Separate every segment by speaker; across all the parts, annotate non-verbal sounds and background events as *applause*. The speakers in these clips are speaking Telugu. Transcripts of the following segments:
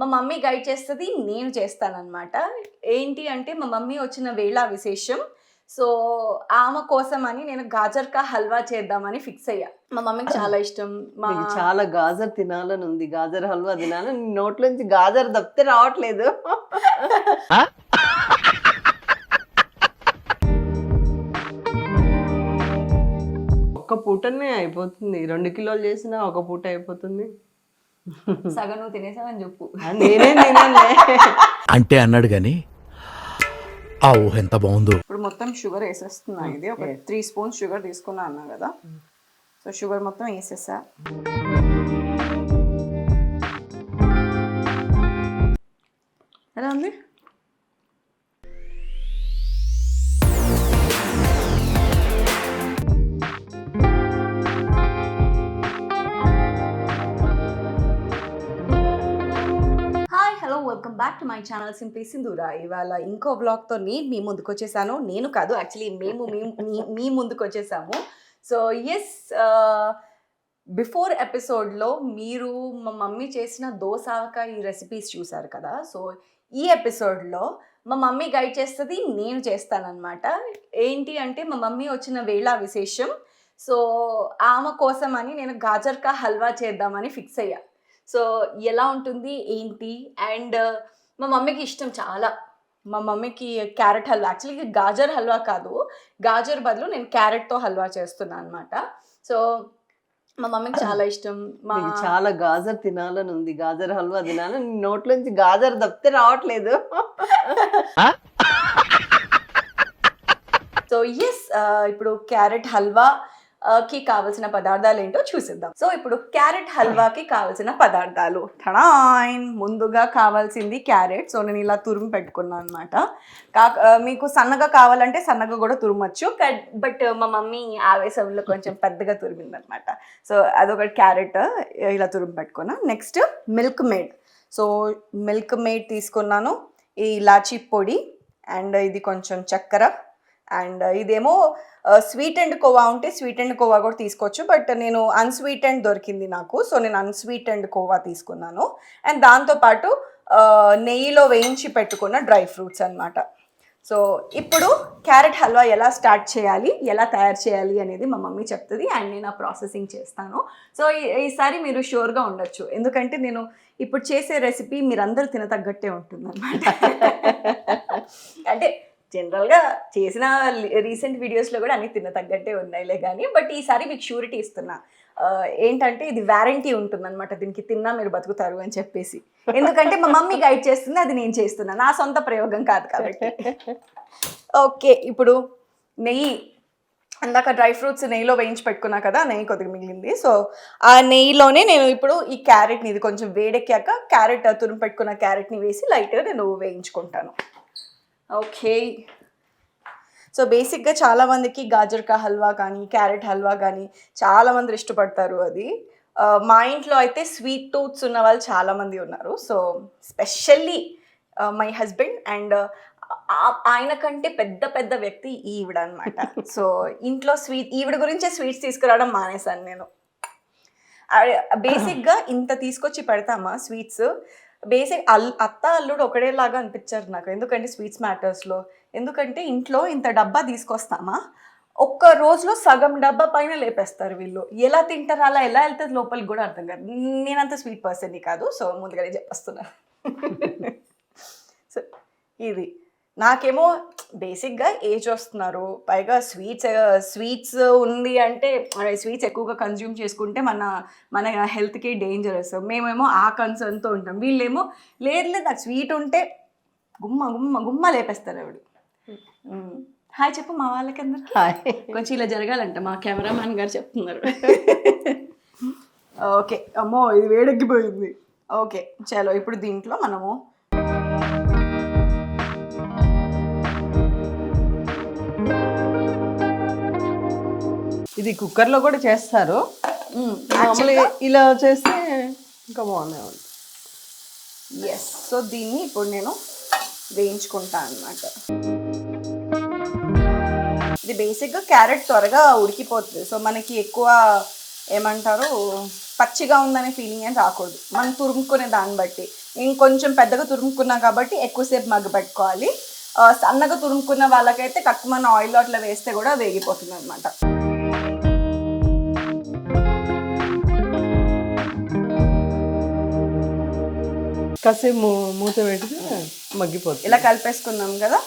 Speaker 1: మా మమ్మీ గైడ్ చేస్తుంది నేను చేస్తానన్నమాట. ఏంటి అంటే మా మమ్మీ వచ్చిన వేళ విశేషం. సో ఆమె కోసం అని నేను గాజర్ కా హల్వా చేద్దామని ఫిక్స్ అయ్యా. మా మమ్మీకి చాలా ఇష్టం. మా
Speaker 2: చాలా గాజర్ తినాలని ఉంది. గాజర్ హల్వా తినాలని నోట్లోంచి గాజర్ తప్పితే రావట్లేదు. ఒక్క పూటనే అయిపోతుంది. రెండు కిలోలు చేసినా ఒక పూట అయిపోతుంది.
Speaker 1: సగం నువ్వు తినేసావని చెప్పు.
Speaker 2: నేనే
Speaker 3: అంటే అన్నాడు గాని ఆ ఊహ ఎంత బాగుందో.
Speaker 1: ఇప్పుడు మొత్తం షుగర్ వేసేస్తున్నా. ఇది ఒక త్రీ స్పూన్స్ షుగర్ తీసుకున్నా అన్నా కదా. సో షుగర్ మొత్తం వేసేసా. ఎలా ఉంది? Welcome back to my channel simply Sindhura ఇవాళ ఇంకో బ్లాగ్తో మీ ముందుకు వచ్చేసాను. నేను కాదు యాక్చువల్లీ మేము మీ- మీ- మీ ముందుకు వచ్చేసాము. సో ఎస్ బిఫోర్ ఎపిసోడ్లో మీరు మా మమ్మీ చేసిన దోసాక ఈ రెసిపీస్ చూసారు కదా? సో ఈ ఎపిసోడ్లో మా మమ్మీ గైడ్ చేస్తుంది నేను చేస్తానన్నమాట. ఏంటి అంటే మా మమ్మీ వచ్చిన వేళ విశేషం. సో ఆమె కోసం అని నేను గాజర్కా హల్వా చేద్దామని ఫిక్స్ అయ్యా. సో ఎలా ఉంటుంది ఏంటి? అండ్ మా మమ్మీకి ఇష్టం చాలా. మా మమ్మీకి క్యారెట్ హల్వా యాక్చువల్లీ గాజర్ హల్వా కాదు. గాజర్ బదులు నేను క్యారెట్తో హల్వా చేస్తున్నాను అనమాట సో మా మమ్మీకి చాలా ఇష్టం. మా
Speaker 2: చాలా గాజర్ తినాలని ఉంది. గాజర్ హల్వా తినాలని నోట్లోంచి గాజర్ తప్పితే రావట్లేదు. *laughs*
Speaker 1: సో ఎస్ ఇప్పుడు క్యారెట్ హల్వా కి కావలసిన పదార్థాలు ఏంటో చూసిద్దాం. సో ఇప్పుడు క్యారెట్ హల్వాకి కావలసిన పదార్థాలు. టడాయిన్! ముందుగా కావాల్సింది క్యారెట్. సో నేను ఇలా తురుము పెట్టుకున్నాను అనమాట కాక మీకు సన్నగా కావాలంటే సన్నగా కూడా తురుమచ్చు. బట్ మా మమ్మీ ఆవేశంలో కొంచెం పెద్దగా తురిమిందనమాట సో అదొకటి క్యారెట్ ఇలా తురుము పెట్టుకున్నా. Next Milkmaid. So Milkmaid తీసుకున్నాను. ఈ ఇలాచీ పొడి అండ్ ఇది కొంచెం చక్కెర. అండ్ ఇదేమో స్వీట్ అండ్ కోవా ఉంటే స్వీట్ అండ్ కోవా కూడా తీసుకోవచ్చు బట్ నేను అన్స్వీట్ అండ్ దొరికింది నాకు సో నేను అన్స్వీట్ అండ్ కోవా తీసుకున్నాను. అండ్ దాంతోపాటు నెయ్యిలో వేయించి పెట్టుకున్న డ్రై ఫ్రూట్స్ అన్నమాట. సో ఇప్పుడు క్యారెట్ హల్వా ఎలా స్టార్ట్ చేయాలి ఎలా తయారు చేయాలి అనేది మా మమ్మీ చెప్తుంది అండ్ నేను ఆ ప్రాసెసింగ్ చేస్తాను. సో ఈసారి మీరు షూర్గా ఉండొచ్చు ఎందుకంటే నేను ఇప్పుడు చేసే రెసిపీ మీరందరూ తినతగ్గట్టే ఉంటుంది *laughs* అంటే జనరల్గా చేసిన రీసెంట్ వీడియోస్లో కూడా అన్ని తిన్న తగ్గట్టే ఉన్నాయిలే కానీ బట్ ఈసారి మీకు షూరిటీ ఇస్తున్నా. ఏంటంటే ఇది వ్యారంటీ ఉంటుందన్నమాట. దీనికి తిన్నా మీరు బతుకుతారు అని చెప్పేసి. ఎందుకంటే మా మమ్మీ గైడ్ చేస్తుంది అది నేను చేస్తున్నా. నా సొంత ప్రయోగం కాదు కాబట్టి. ఓకే ఇప్పుడు నెయ్యి. అందాక డ్రై ఫ్రూట్స్ నెయ్యిలో వేయించి పెట్టుకున్నా కదా నెయ్యి కొద్దిగా మిగిలింది. సో ఆ నెయ్యిలోనే నేను ఇప్పుడు ఈ క్యారెట్ని ఇది కొంచెం వేడెక్కాక క్యారెట్ తురుము పెట్టుకున్న క్యారెట్ని వేసి లైట్గా నేను వేయించుకుంటాను. ఓకే. సో బేసిక్గా చాలామందికి గాజర్ కా హల్వా కానీ క్యారెట్ హల్వా కానీ చాలామంది ఇష్టపడతారు అది. మా ఇంట్లో అయితే స్వీట్ టూత్స్ ఉన్న వాళ్ళు చాలామంది ఉన్నారు. So specially my husband and ఆయన కంటే పెద్ద పెద్ద వ్యక్తి ఈవిడ అనమాట *laughs* సో ఇంట్లో స్వీట్ ఈవిడ గురించే స్వీట్స్ తీసుకురావడం మానేశాను నేను. బేసిక్గా ఇంత తీసుకొచ్చి పెడతామా స్వీట్స్? బేసిక్ అల్ అత్త అల్లుడు ఒకడేలాగా అనిపించారు నాకు. ఎందుకంటే స్వీట్స్ మ్యాటర్స్లో. ఎందుకంటే ఇంట్లో ఇంత డబ్బా తీసుకొస్తామా? ఒక్క రోజులో సగం డబ్బా పైన లేపేస్తారు వీళ్ళు. ఎలా తింటారు అలా ఎలా వెళ్తుంది లోపలికి కూడా అర్థం కాదు. నేనంత స్వీట్ పర్సన్ని కాదు సో ముందుగానే చెప్పేస్తున్నా. *laughs* సో ఇది. నాకేమో బేసిక్గా ఏజ్ వస్తున్నారు. పైగా స్వీట్స్ స్వీట్స్ ఉంది అంటే స్వీట్స్ ఎక్కువగా కన్జ్యూమ్ చేసుకుంటే మన మన హెల్త్కి డేంజరస్ మేమేమో ఆ కన్సర్న్తో ఉంటాం. వీళ్ళేమో లేదు లేదు నాకు స్వీట్ ఉంటే గుమ్మ గుమ్మ గుమ్మ లేపేస్తారు ఆవిడ. హాయ్ చెప్పు మా వాళ్ళకి అందరికి
Speaker 2: హాయ్.
Speaker 1: కొంచెం ఇలా జరగాలంట. మా కెమెరామ్యాన్ గారు చెప్తున్నారు. *laughs* ఓకే. అమ్మో ఇది వేడెక్కిపోయింది. ఓకే చలో ఇప్పుడు దీంట్లో మనము
Speaker 2: ఇది కుక్కర్లో కూడా చేస్తారు. మామూలుగా ఇలా చేస్తే ఇంకా బాగున్నాయి ఉంటుంది
Speaker 1: ఎస్ సో దీన్ని ఇప్పుడు నేను వేయించుకుంటాను అనమాట ఇది బేసిక్గా క్యారెట్ త్వరగా ఉడికిపోతుంది. సో మనకి ఎక్కువ ఏమంటారు పచ్చిగా ఉందనే ఫీలింగ్ ఏం రాకూడదు. మనం తురుముకునే దాన్ని బట్టి. ఇంకొంచెం పెద్దగా తురుముకున్నాం కాబట్టి ఎక్కువసేపు మగ్గ పెట్టుకోవాలి. ఆ, సన్నగా తురుముకున్న వాళ్ళకైతే కక్కుమన్న ఆయిల్ అట్లా వేస్తే కూడా వేగిపోతుంది అనమాట
Speaker 2: కాసేపు మూ- మూత పెడితే మగ్గిపోతుంది.
Speaker 1: ఇలా కలిపేసుకున్నాం కదా?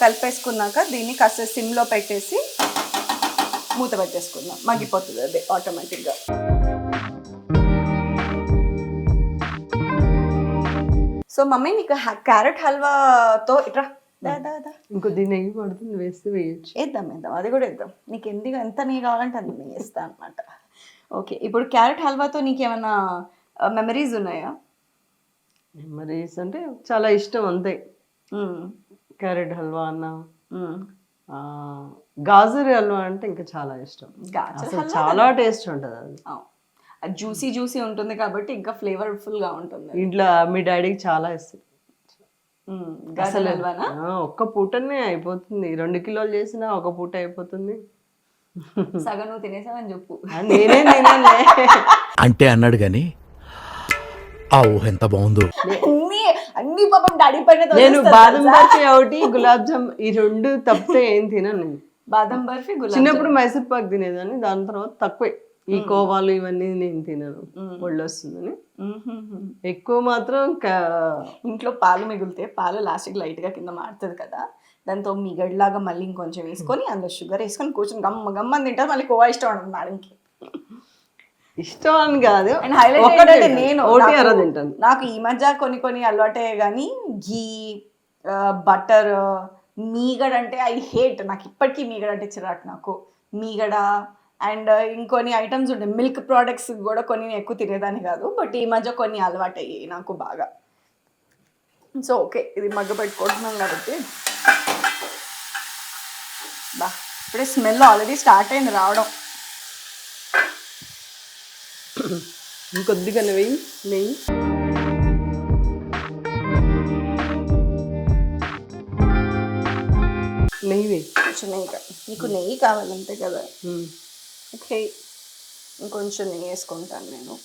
Speaker 1: కలిపేసుకున్నాక దీన్ని కాస్త సిమ్లో పెట్టేసి మూత పెట్టేసుకుందాం. మగ్గిపోతుంది అది ఆటోమేటిక్గా. సో మమ్మీ నీకు క్యారెట్ హల్వాతో ఇట్రా. దా దా దా.
Speaker 2: ఇంకొద్ది నెయ్యి పడుతుంది వేస్తే వేయచ్చు.
Speaker 1: వేద్దాం వేద్దాం. అది కూడా వేద్దాం. నీకు ఎందుకు ఎంత నెయ్యి కావాలంటే అంత నెయ్యి వేస్తా అనమాట ఓకే ఇప్పుడు క్యారెట్ హల్వాతో నీకేమైనా మెమరీస్ ఉన్నాయా?
Speaker 2: మెమరీస్ అంటే చాలా ఇష్టం అంతే. క్యారెట్ హల్వా అన్న. గాజర్ హల్వా అంటే ఇంకా చాలా ఇష్టం.
Speaker 1: గాజర్
Speaker 2: అసలు చాలా టేస్ట్ ఉంటుంది అది.
Speaker 1: అది జ్యూసీ జ్యూసీ ఉంటుంది కాబట్టి ఇంకా ఫ్లేవర్ఫుల్గా ఉంటుంది
Speaker 2: ఇంట్లో మీ డాడీకి చాలా ఆ, ఒక్క పూటనే అయిపోతుంది. రెండు కిలోలు చేసినా ఒక పూట అయిపోతుంది.
Speaker 1: సగం నువ్వు తినేసావని చెప్పు.
Speaker 2: నేనే
Speaker 3: అంటే అన్నాడు గాని ఆ ఊహ ఎంత బాగుందో.
Speaker 1: అన్ని అన్ని పాపం డాడీ పైన
Speaker 2: నేను బాదం? బర్ఫీ ఒకటి గులాబ్ జామ్ ఈ రెండు తప్పితే ఏం తినను. నేను
Speaker 1: బాదం బర్ఫీ గులాబ్
Speaker 2: చిన్నప్పుడు మైసూర్ పాక్ తినేదాన్ని దాని తర్వాత తక్కువే. ఈ కోవాలు ఇవన్నీ నేను తినను ఒళ్ళు వస్తుందని. ఎక్కువ మాత్రం
Speaker 1: ఇంట్లో పాలు మిగిలితే పాలు లాస్ట్కి లైట్గా కింద మారుతుంది కదా. దాంతో మిగడ్లాగా మళ్ళీ ఇంకొంచెం వేసుకొని అందులో షుగర్ వేసుకొని కూర్చొని గమ్మ గమ్మ అని తింటారు మళ్ళీ కోవా ఇష్టం ఉండదు మేడంకి
Speaker 2: ఇష్టం అని కాదు.
Speaker 1: అండ్ హైలైట్
Speaker 2: ఒకటే
Speaker 1: ఏంటంటే
Speaker 2: తింటాను.
Speaker 1: నేను
Speaker 2: తింటాను
Speaker 1: నాకు ఈ మధ్య కొన్ని కొన్ని అలవాటే కానీ గీ బటర్ మీగడ అంటే ఐ హేట్. నాకు ఇప్పటికీ మీగడ అంటే చిరాకు నాకు. మీగడ అండ్ ఇంకొన్ని ఐటమ్స్ ఉంటాయి. మిల్క్ ప్రోడక్ట్స్ కూడా కొన్ని నేను ఎక్కువ తినేదాన్ని కాదు. బట్ ఈ మధ్య కొన్ని అలవాటు అయ్యాయి నాకు బాగా. So okay. ఇది మగ్గ పెట్టుకుంటున్నాం కాబట్టి. బా. ఇప్పుడే స్మెల్ ఆల్రెడీ స్టార్ట్ అయింది రావడం.
Speaker 2: ఇంకొద్దిగా నెయ్యి నెయ్యి. నెయ్యి వేయి.
Speaker 1: కొంచెం నెయ్యి నీకు నెయ్యి కావాలంతే కదా. ఓకే. ఇంకొంచెం నెయ్యి వేసుకుంటాను నేను.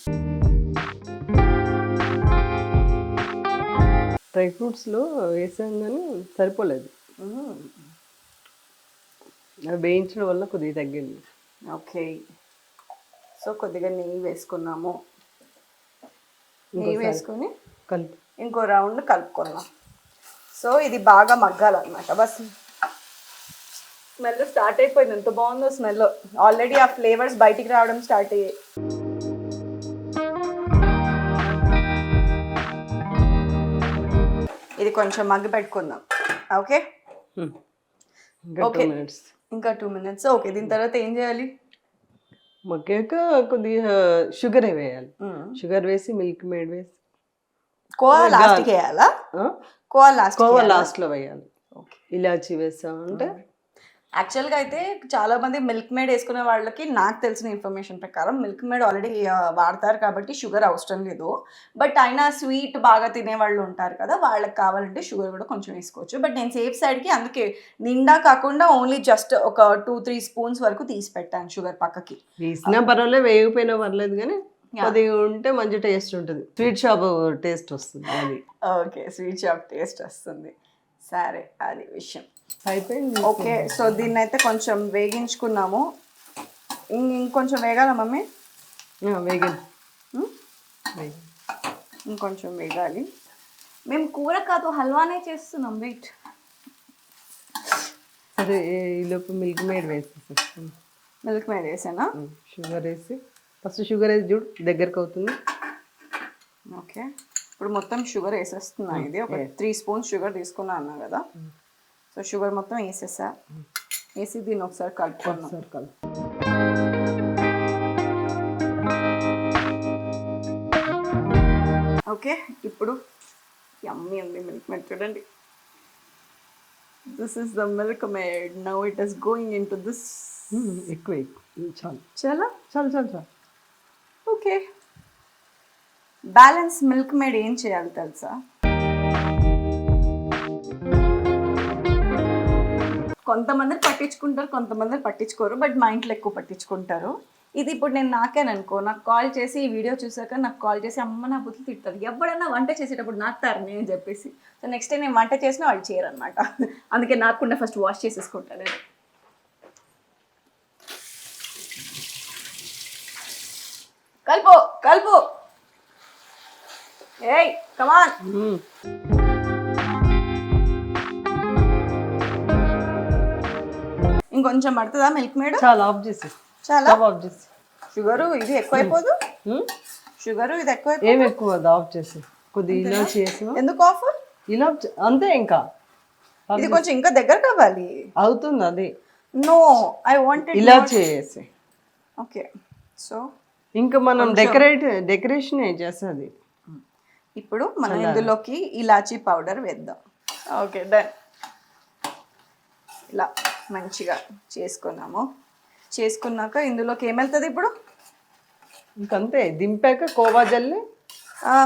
Speaker 2: డ్రై ఫ్రూట్స్లో వేసాం కానీ సరిపోలేదు. అవి వేయించడం వల్ల కొద్దిగా తగ్గింది.
Speaker 1: ఓకే. సో కొద్దిగా నెయ్యి వేసుకున్నాము. నెయ్యి వేసుకొని
Speaker 2: కలిపి.
Speaker 1: ఇంకో రౌండ్ కలుపుకున్నాం. సో ఇది బాగా మగ్గాలన్నమాట. బస్ స్మెల్ స్టార్ట్ అయిపోయింది. ఎంత బాగుందో స్మెల్. ఆల్రెడీ ఆ ఫ్లేవర్స్ బయటికి రావడం స్టార్ట్ అయ్యాయి. ఇది కొంచెం మగ్గి పెట్టుకుందాం. ఓకే? Okay.
Speaker 2: మినిట్స్
Speaker 1: ఇంకా టూ మినిట్స్ ఓకే. దీని తర్వాత ఏం చేయాలి?
Speaker 2: మగ్గాక కొద్దిగా షుగర్ వేయాలి. షుగర్ వేసి మిల్క్ మేడ్ వేసి.
Speaker 1: కోవా లాస్ట్కి వేయాలా? కోవా లాస్ట్
Speaker 2: కోవా లాస్ట్లో వేయాలి. ఇలాచి వేసామంటే
Speaker 1: యాక్చువల్గా అయితే చాలా మంది మిల్క్ మేడ్ వేసుకునే వాళ్ళకి నాకు తెలిసిన ఇన్ఫర్మేషన్ ప్రకారం మిల్క్ మేడ్ ఆల్రెడీ వాడతారు కాబట్టి షుగర్ అవసరం లేదు. బట్ అయినా స్వీట్ బాగా తినే వాళ్ళు ఉంటారు కదా వాళ్ళకి కావాలంటే షుగర్ కూడా కొంచెం వేసుకోవచ్చు. బట్ నేను సేఫ్ సైడ్కి అందుకే నిండా కాకుండా ఓన్లీ జస్ట్ ఒక టూ త్రీ స్పూన్స్ వరకు తీసి పెట్టాను షుగర్ పక్కకి.
Speaker 2: వేసినా పర్వాలేదు వేయకపోయినా పర్లేదు కానీ కొద్దిగా ఉంటే మంచి టేస్ట్ ఉంటుంది. స్వీట్ షాప్ టేస్ట్ వస్తుంది అది.
Speaker 1: ఓకే స్వీట్ షాప్ టేస్ట్ వస్తుంది. సరే అది విషయం.
Speaker 2: అయిపోయింది
Speaker 1: ఓకే సో దీన్ని అయితే కొంచెం వేగించుకున్నాము. ఇంకొంచెం వేగాల మమ్మీ? ఉమ్? ఇంకొంచెం వేగాలి. మేము కూర కాదు హల్వానే చేస్తున్నాం వెయిట్.
Speaker 2: సరే ఈలోపు మిల్క్ మేడ్ వేసేసి
Speaker 1: మిల్క్ మేడ్ వేసానా?
Speaker 2: షుగర్ వేసి. ఫస్ట్ షుగర్ వేసి చూడు దగ్గరకు అవుతుంది.
Speaker 1: ఓకే. ఇప్పుడు మొత్తం షుగర్ వేసేస్తున్నా ఇది. ఒక త్రీ స్పూన్స్ షుగర్ తీసుకున్నా అన్నా కదా. సో షుగర్ మొత్తం వేసేసా. వేసి దీన్ని ఒకసారి కలుపుకున్నాం ఓకే ఇప్పుడు యమ్మీ ఉంది మిల్క్ మేడ్ చూడండి. This is the Milkmaid now it is going into this
Speaker 2: ఎక్కువ చాలు.
Speaker 1: చాలా?
Speaker 2: చాలు చాలు చాలు.
Speaker 1: ఓకే. బ్యాలెన్స్ మిల్క్ మేడ్ ఏం చేయాలి తెలుసా? కొంతమంది పట్టించుకుంటారు కొంతమంది పట్టించుకోరు బట్ మా ఇంట్లో ఎక్కువ పట్టించుకుంటారు. ఇది ఇప్పుడు నేను నాకేననుకో నాకు కాల్ చేసి ఈ వీడియో చూసాక నాకు కాల్ చేసి అమ్మ నా బుద్ధి తిట్టారు ఎవడన్నా వంట చేసేటప్పుడు నాకుతారు నేను చెప్పేసి. సో నెక్స్ట్ టైం నేను వంట చేసినా వాళ్ళు చేయరు అనమాట అందుకే నాకుండా ఫస్ట్ వాష్ చేసేసుకుంటాను నేను. కలుపు కలుపు. ఏయ్ కమాన్ ఇంకొంచెం పడుతుందా మిల్క్ మేడ్?
Speaker 2: చాలా ఆఫ్ చేసి.
Speaker 1: చాలా?
Speaker 2: ఆఫ్ చేసి.
Speaker 1: షుగరు ఇది ఎక్కువైపోదు. షుగరు ఇది ఎక్కువ
Speaker 2: ఏం ఎక్కువ ఆఫ్ చేసి. కొద్దిగా ఇలా చేసి
Speaker 1: ఎందుకు ఆఫ్
Speaker 2: ఇలా అంతే ఇంకా.
Speaker 1: ఇది కొంచెం ఇంకా దగ్గర కావాలి
Speaker 2: అవుతుంది అది.
Speaker 1: నో ఐ వాంటెడ్
Speaker 2: ఇలా చేసి.
Speaker 1: ఓకే సో
Speaker 2: ఇంకా మనం డెకరేట్ డెకరేషన్ చేస్తుంది
Speaker 1: ఇప్పుడు మనం ఇందులోకి ఇలాచీ పౌడర్ వేద్దాం. ఓకే డన్ ఇలా. మంచిగా చేసుకున్నాము. చేసుకున్నాక ఇందులోకి ఏమెళ్తుంది ఇప్పుడు?
Speaker 2: ఇంకంతే దింపాక కోవా జల్లి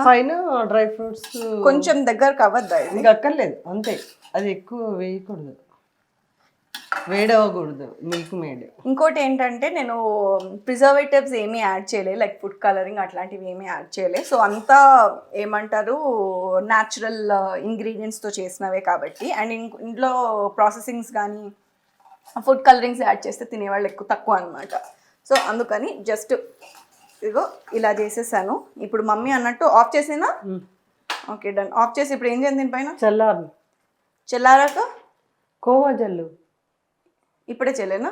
Speaker 2: పైన డ్రై ఫ్రూట్స్.
Speaker 1: కొంచెం దగ్గరకు అవ్వద్దా ఇది?
Speaker 2: అక్కర్లేదు అంతే. అది ఎక్కువ వేయకూడదు. వేడవకూడదు మిల్క్ మేడ్.
Speaker 1: ఇంకోటి ఏంటంటే నేను ప్రిజర్వేటివ్స్ ఏమీ యాడ్ చేయలేదు లైక్ ఫుడ్ కలరింగ్ అట్లాంటివి ఏమీ యాడ్ చేయలేదు సో అంతా ఏమంటారు న్యాచురల్ ఇంగ్రీడియంట్స్తో చేసినవే కాబట్టి. అండ్ ఇంట్లో ప్రాసెసింగ్స్ కానీ ఫుడ్ కలరింగ్స్ యాడ్ చేస్తే తినేవాళ్ళు ఎక్కువ తక్కువ అనమాట సో అందుకని జస్ట్ ఇదిగో ఇలా చేసేసాను. ఇప్పుడు మమ్మీ అన్నట్టు ఆఫ్ చేసేనా? ఓకే డన్ ఆఫ్ చేసి ఇప్పుడు ఏం చేయండి దీనిపైన?
Speaker 2: చల్లారు.
Speaker 1: చల్లారాక?
Speaker 2: కోవా జల్లు.
Speaker 1: ఇప్పుడే చెల్లేనా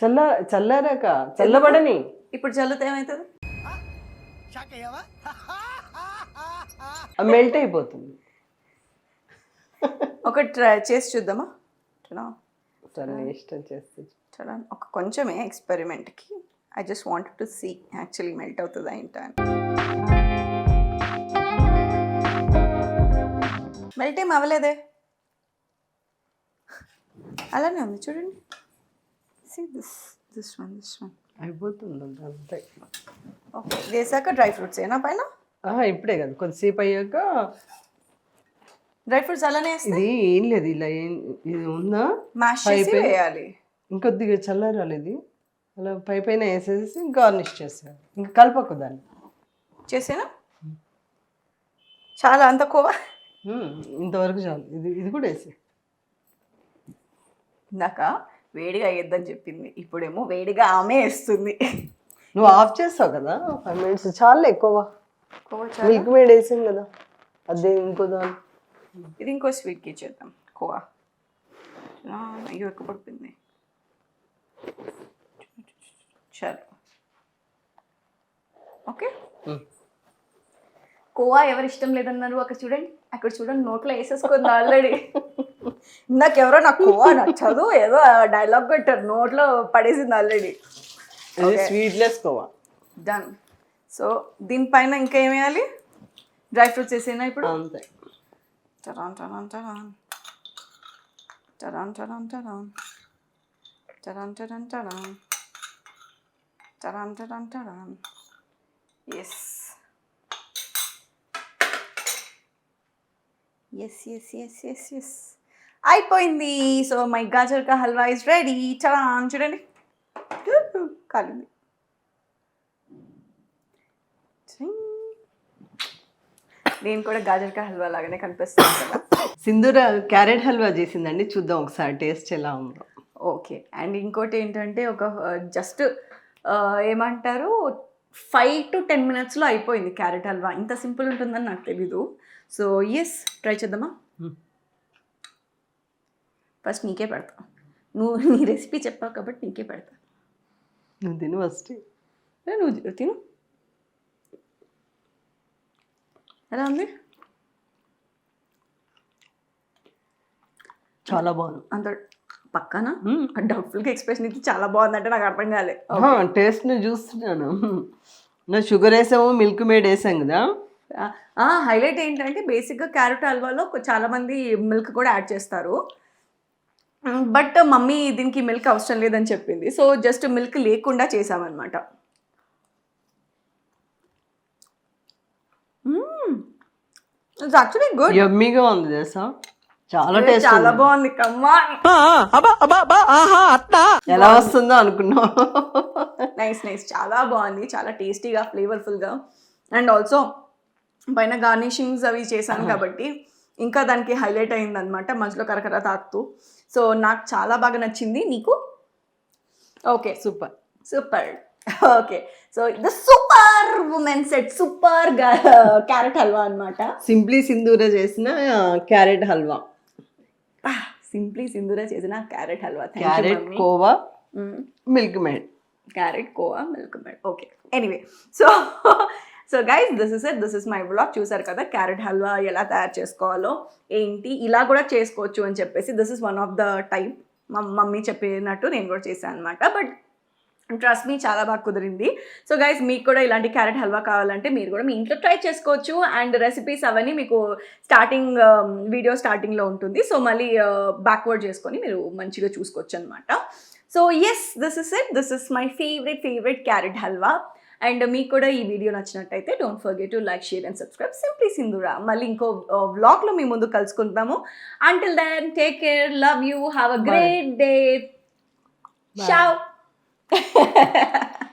Speaker 2: చల్ల చల్లారాక చల్లబడని.
Speaker 1: ఇప్పుడు చల్లితే ఏమవుతుంది
Speaker 2: మెల్ట్ అయిపోతుంది.
Speaker 1: ఒక ట్రై చేసి చూద్దామా? చూడా
Speaker 2: సరే నీ ఇష్టం చేస్తే
Speaker 1: చూడా ఒక కొంచెమే ఎక్స్పెరిమెంట్కి I just want to see actually melt అవుతుందా ఏంటా అని. మెల్ట్ ఏం అవ్వలేదే? అలానే ఉంది చూడండి. See this this one this one
Speaker 2: అయిపోతుంది అంతే
Speaker 1: ఓకే వేసాక డ్రై ఫ్రూట్స్ ఏనా పైన?
Speaker 2: ఇప్పుడే కదా కొద్దిసేపు అయ్యాక
Speaker 1: డ్రై ఫ్రూట్స్ అలానే
Speaker 2: ఇది ఏం లేదు ఇలా ఏం ఇది ఉందా?
Speaker 1: మ్యాష్ చేసి వేయాలి.
Speaker 2: ఇంకొద్దిగా చల్లారాలి ఇది. అలా పై పైన వేసేసి గార్నిష్ చేసారు ఇంకా కలపకు దాన్ని.
Speaker 1: చేసేనా? చాలా అంత కోవా
Speaker 2: మ్మ్. ఇంతవరకు చాలు. ఇది ఇది కూడా వేసి
Speaker 1: ఇందాక వేడిగా వేయొద్దని చెప్పింది. ఇప్పుడేమో వేడిగా ఆమె వేస్తుంది.
Speaker 2: నువ్వు ఆఫ్ చేస్తావు కదా? ఫైవ్ మినిట్స్ చాలా ఎక్కువ
Speaker 1: కోవా చాలా?
Speaker 2: మిల్క్ మేడ్ వేసాం కదా. అదే ఇంకో దాని.
Speaker 1: ఇది ఇంకో స్వీట్కి ఇచ్చేద్దాం. కోవా. అయ్యో ఎక్కువ పడిపోయింది. చాలు. ఓకే. కోవా ఎవరు ఇష్టం లేదన్నారు? అక్కడ చూడండి. అక్కడ చూడండి నోట్లో వేసేసుకుంది ఆల్రెడీ ఇందాకెవరో నాకు కోవా నచ్చదు. ఏదో డైలాగ్ కొట్టారు నోట్లో పడేసింది already
Speaker 2: sweetless khoa.
Speaker 1: Done so దీనిపైన ఇంకా ఏం వేయాలి? డ్రై ఫ్రూట్స్ వేసేనా ఇప్పుడు?
Speaker 2: అంతే.
Speaker 1: Tadan, tadan, tadan. Tadan, tadan, tadan. Tadan, tadan, tadan. Tadan, tadan, tadan. Yes. Yes yes yes yes yes అయిపోయింది సో మై గాజర్కా హల్వా ఇస్ రెడీ చాలా చూడండి కాలింది నేను కూడా గాజర్ కా హల్వా లాగానే కనిపిస్తుంది కదా.
Speaker 2: సింధూర క్యారెట్ హల్వా చేసిందండి చూద్దాం ఒకసారి టేస్ట్ ఎలా ఉందో.
Speaker 1: ఓకే అండ్ ఇంకోటి ఏంటంటే ఒక జస్ట్ ఏమంటారు ఫైవ్ టు టెన్ మినిట్స్లో అయిపోయింది క్యారెట్ హల్వా. ఇంత సింపుల్ ఉంటుందని నాకు తెలీదు. సో ఎస్ ట్రై చేద్దామా?
Speaker 2: Hmm.
Speaker 1: ఫస్ట్ నీకే పెడతా. నువ్వు నీ రెసిపీ చెప్పావు కాబట్టి నీకే పెడతా.
Speaker 2: నువ్వు తిను ఫస్ట్
Speaker 1: నువ్వు తిను. ఎలా ఉంది?
Speaker 2: చాలా బాగుంది.
Speaker 1: అంత పక్కన. డౌట్ఫుల్గా ఎక్స్ప్రెషన్ ఇచ్చి చాలా బాగుందంటే నాకు అర్థం కాలే.
Speaker 2: టేస్ట్ని చూస్తున్నాను. నా షుగర్ వేసాము మిల్క్ మేడ్ వేసాం కదా.
Speaker 1: హైలైట్ ఏంటంటే బేసిక్గా క్యారెట్ హల్వాలో కొ- చాలా మంది మిల్క్ కూడా యాడ్ చేస్తారు. బట్ మమ్మీ దీనికి మిల్క్ అవసరం లేదని చెప్పింది. సో జస్ట్ మిల్క్ లేకుండా చేసామన్నమాట. ఇట్స్ యాక్చువల్లీ గుడ్
Speaker 2: యమ్మీగా ఉంది తెలుసా? చాలా టేస్ట్
Speaker 1: చాలా బాగుంది కమ్మా
Speaker 2: ఎలా వస్తుందో అనుకున్నావు.
Speaker 1: నైస్ నైస్ చాలా బాగుంది చాలా టేస్టీగా ఫ్లేవర్ఫుల్గా అండ్ ఆల్సో పైన గార్నిషింగ్స్ అవి చేశాను కాబట్టి ఇంకా దానికి హైలైట్ అయింది అనమాట మధ్యలో కరకర తాకుతూ. సో నాకు చాలా బాగా నచ్చింది. నీకు? Okay
Speaker 2: super
Speaker 1: super okay so the super women set super carrot halwa అనమాట
Speaker 2: సింప్లీ సింధూర చేసిన క్యారెట్ హల్వా
Speaker 1: సింప్లీ సింధూర చేసిన carrot halwa
Speaker 2: carrot khoa? Milkmaid
Speaker 1: carrot khoa Milkmaid okay anyway so so guys this is it this is my blog చూసారు కదా? క్యారెట్ హల్వా ఎలా తయారు చేసుకోవాలో ఏంటి ఇలా కూడా చేసుకోవచ్చు అని చెప్పేసి this is one of the type మా మమ్మీ చెప్పినట్టు నేను కూడా చేశాను అనమాట బట్ ట్రస్ట్ మీ చాలా బాగా కుదిరింది. సో గైస్ మీకు కూడా ఇలాంటి క్యారెట్ హల్వా కావాలంటే మీరు కూడా మీ ఇంట్లో ట్రై చేసుకోవచ్చు. అండ్ రెసిపీస్ అవన్నీ మీకు స్టార్టింగ్ వీడియో స్టార్టింగ్లో ఉంటుంది. సో మళ్ళీ బ్యాక్వర్డ్ చేసుకొని మీరు మంచిగా చూసుకోవచ్చు అనమాట so yes this is it this is my favourite favourite carrot halwa. And మీకు కూడా ఈ వీడియో నచ్చినట్టయితే don't forget to like share and subscribe simply Sindhura మళ్ళీ ఇంకో వ్లాగ్లో మీ ముందు కలుసుకుంటాము until then take care love you have a great day షావ్ ハハハハ。